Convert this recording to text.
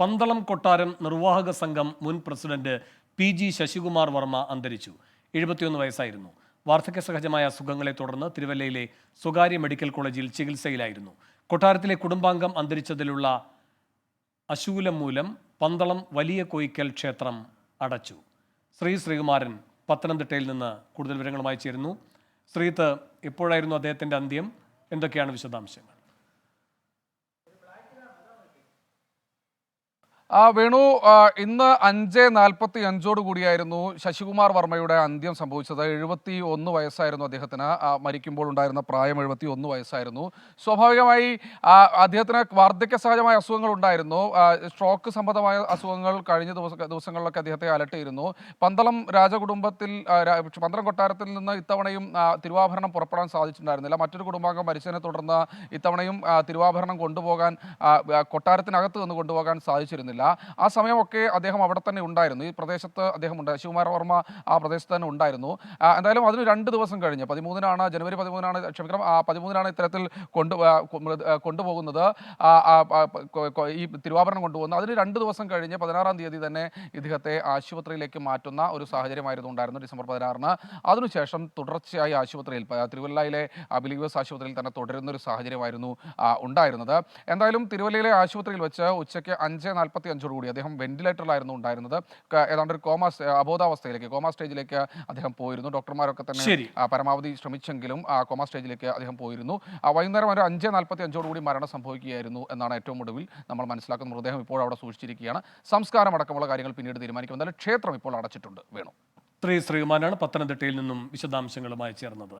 പന്തളം കൊട്ടാരം നിർവാഹക സംഘം മുൻ president P G Sasikumar Varma അന്തരിച്ചു. എഴുപത്തിയൊന്ന് വയസ്സായിരുന്നു. വാർദ്ധക്യ സഹജമായ അസുഖങ്ങളെ തുടർന്ന് തിരുവല്ലയിലെ സ്വകാര്യ മെഡിക്കൽ കോളേജിൽ ചികിത്സയിലായിരുന്നു. കൊട്ടാരത്തിലെ കുടുംബാംഗം അന്തരിച്ചതിലുള്ള അശൂലം മൂലം പന്തളം വലിയ കോയിക്കൽ ക്ഷേത്രം അടച്ചു. ശ്രീ ശ്രീകുമാരൻ പത്തനംതിട്ടയിൽ നിന്ന് കൂടുതൽ വിവരങ്ങളുമായി ചേരുന്നു. ശ്രീത്ത് എപ്പോഴായിരുന്നു അദ്ദേഹത്തിന്റെ അന്ത്യം? എന്തൊക്കെയാണ് വിശദാംശങ്ങൾ? ആ വേണു ഇന്ന് അഞ്ച് നാൽപ്പത്തി അഞ്ചോട് കൂടിയായിരുന്നു ശശികുമാർ വർമ്മയുടെ അന്ത്യം സംഭവിച്ചത്. എഴുപത്തി ഒന്ന് വയസ്സായിരുന്നു അദ്ദേഹത്തിന്. മരിക്കുമ്പോൾ ഉണ്ടായിരുന്ന പ്രായം എഴുപത്തി ഒന്ന് വയസ്സായിരുന്നു. സ്വാഭാവികമായി അദ്ദേഹത്തിന് വാർദ്ധക്യ സഹജമായ അസുഖങ്ങൾ ഉണ്ടായിരുന്നു. സ്ട്രോക്ക് സംബന്ധമായ അസുഖങ്ങൾ കഴിഞ്ഞ ദിവസ ദിവസങ്ങളിലൊക്കെ അദ്ദേഹത്തെ അലട്ടിയിരുന്നു. പന്തളം രാജകുടുംബത്തിൽ പന്തളം കൊട്ടാരത്തിൽ നിന്ന് ഇത്തവണയും തിരുവാഭരണം പുറപ്പെടാൻ സാധിച്ചിട്ടുണ്ടായിരുന്നില്ല. മറ്റൊരു കുടുംബാംഗം മരിച്ചതിനെ തുടർന്ന് ഇത്തവണയും തിരുവാഭരണം കൊണ്ടുപോകാൻ കൊട്ടാരത്തിനകത്ത് നിന്ന് കൊണ്ടുപോകാൻ സാധിച്ചിരുന്നില്ല. ആ സമയമൊക്കെ അദ്ദേഹം അവിടെ തന്നെ ഉണ്ടായിരുന്നു. ഈ പ്രദേശത്ത് അദ്ദേഹം ഉണ്ട്. ശിവകുമാര വർമ്മ ആ പ്രദേശത്ത് തന്നെ ഉണ്ടായിരുന്നു. എന്തായാലും അതിന് രണ്ട് ദിവസം കഴിഞ്ഞ് പതിമൂന്നിനാണ് ജനുവരി പതിമൂന്നിനാണ് ക്ഷമിക്കണം ആ പതിമൂന്നിനാണ് ഇത്തരത്തിൽ കൊണ്ടു കൊണ്ടുപോകുന്നത്. ഈ തിരുവാഭരണം കൊണ്ടുപോകുന്നത്. അതിന് രണ്ട് ദിവസം കഴിഞ്ഞ് പതിനാറാം തീയതി തന്നെ ഇദ്ദേഹത്തെ ആശുപത്രിയിലേക്ക് മാറ്റുന്ന ഒരു സാഹചര്യമായിരുന്നു ഉണ്ടായിരുന്നത് ഡിസംബർ പതിനാറിന്. അതിനുശേഷം തുടർച്ചയായി ആശുപത്രിയിൽ തിരുവല്ലയിലെ ബിലീവേഴ്സ് ആശുപത്രിയിൽ തന്നെ തുടരുന്ന ഒരു സാഹചര്യമായിരുന്നു ഉണ്ടായിരുന്നത്. എന്തായാലും തിരുവല്ലയിലെ ആശുപത്രിയിൽ വെച്ച് ഉച്ചയ്ക്ക് അഞ്ച് നാൽപ്പത്തി അഞ്ചോടുകൂടി അദ്ദേഹം വെന്റിലേറ്ററിലായിരുന്നു ഉണ്ടായിരുന്നത്. ഏതാണ്ട് ഒരു കോമ അബോധാവസ്ഥയിലേക്ക് കോമ സ്റ്റേജിലേക്ക് അദ്ദേഹം പോയിരുന്നു. ഡോക്ടർമാരൊക്കെ തന്നെ പരമാവധി ശ്രമിച്ചെങ്കിലും ആ കോമ സ്റ്റേജിലേക്ക് അദ്ദേഹം പോയിരുന്നു. വൈകുന്നേരം ഒരു അഞ്ച് നാൽപ്പത്തി അഞ്ചോടുകൂടി മരണം സംഭവിക്കുകയായിരുന്നു എന്നാണ് ഏറ്റവും ഒടുവിൽ നമ്മൾ മനസ്സിലാക്കുന്ന മൃതദേഹം ഇപ്പോൾ അവിടെ സൂക്ഷിച്ചിരിക്കുകയാണ്. സംസ്കാരം അടക്കമുള്ള കാര്യങ്ങൾ പിന്നീട് തീരുമാനിക്കും. എന്നാലും ക്ഷേത്രം ഇപ്പോൾ അടച്ചിട്ടുണ്ട്. വേണു. ശ്രീ ശ്രീകുമാരാണ് പത്തനംതിട്ടയിൽ നിന്നും വിശദാംശങ്ങളുമായി ചേർന്നത്.